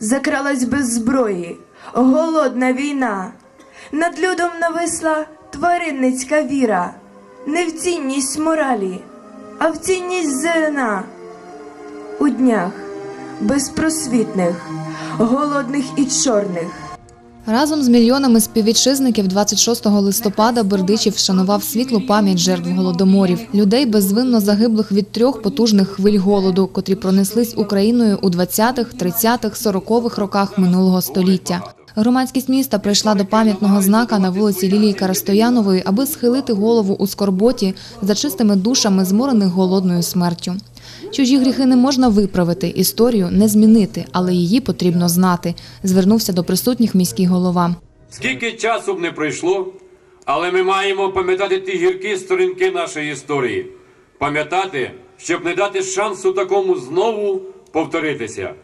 закралась без зброї, голодна війна. Над людом нависла тваринницька віра, не в цінність моралі, а в цінність зерна. У днях безпросвітних, голодних і чорних. Разом з мільйонами співвітчизників 26 листопада Бердичів вшанував світлу пам'ять жертв голодоморів, людей безвинно загиблих від трьох потужних хвиль голоду, котрі пронеслись Україною у 20-х, 30-х, 40-х роках минулого століття. Громадськість міста прийшла до пам'ятного знака на вулиці Лілії Карастоянової, аби схилити голову у скорботі за чистими душами, зморених голодною смертю. Чужі гріхи не можна виправити, історію не змінити, але її потрібно знати. Звернувся до присутніх міський голова. Скільки часу б не пройшло, але ми маємо пам'ятати ті гіркі сторінки нашої історії, пам'ятати, щоб не дати шансу такому знову повторитися.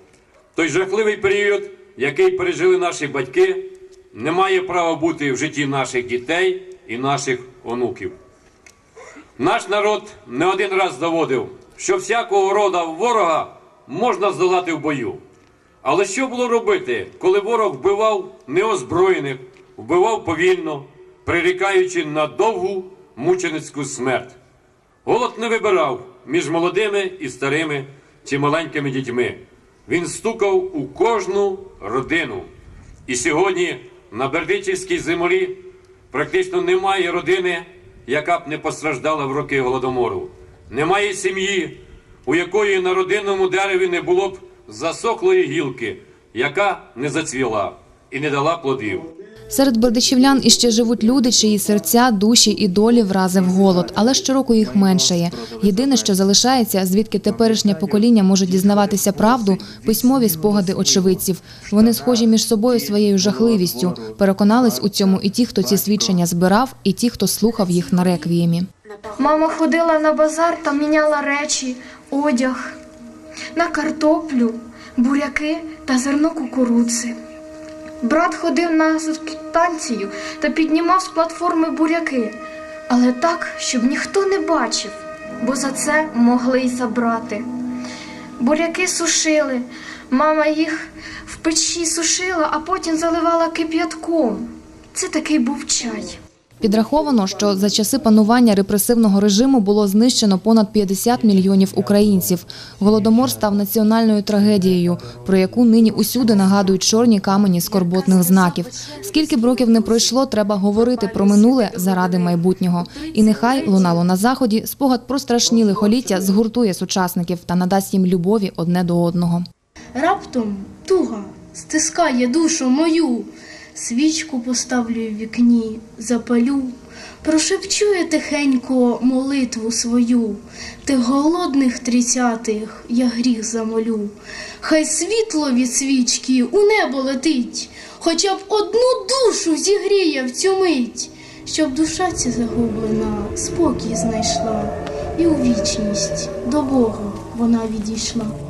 Той жахливий період, який пережили наші батьки, не має права бути в житті наших дітей і наших онуків. Наш народ не один раз доводив, що всякого рода ворога можна здолати в бою. Але що було робити, коли ворог вбивав неозброєних, вбивав повільно, прирікаючи на довгу мученицьку смерть? Голод не вибирав між молодими і старими чи маленькими дітьми. Він стукав у кожну родину. І сьогодні на Бердичівській землі практично немає родини, яка б не постраждала в роки голодомору. Немає сім'ї, у якої на родинному дереві не було б засохлої гілки, яка не зацвіла і не дала плодів. Серед бердичівлян іще живуть люди, чиї серця, душі і долі вразив голод, але щороку їх меншає. Єдине, що залишається, звідки теперішнє покоління може дізнаватися правду, письмові спогади очевидців. Вони схожі між собою своєю жахливістю. Переконались у цьому і ті, хто ці свідчення збирав, і ті, хто слухав їх на реквіємі. Мама ходила на базар та міняла речі, одяг, на картоплю, буряки та зерно кукурудзи. Брат ходив на станцію та піднімав з платформи буряки, але так, щоб ніхто не бачив, бо за це могли й забрати. Буряки сушили, мама їх в печі сушила, а потім заливала кип'ятком. Це такий був чай. Підраховано, що за часи панування репресивного режиму було знищено понад 50 мільйонів українців. Голодомор став національною трагедією, про яку нині усюди нагадують чорні камені скорботних знаків. Скільки б років не пройшло, треба говорити про минуле заради майбутнього. І нехай лунало на заході спогад про страшні лихоліття згуртує сучасників та надасть їм любові одне до одного. Раптом туга стискає душу мою, свічку поставлю в вікні, запалю, прошепчу я тихенько молитву свою, тих голодних тридцятих я гріх замолю. Хай світло від свічки у небо летить, хоча б одну душу зігріє в цю мить, щоб душа ця загублена спокій знайшла, і у вічність до Бога вона відійшла.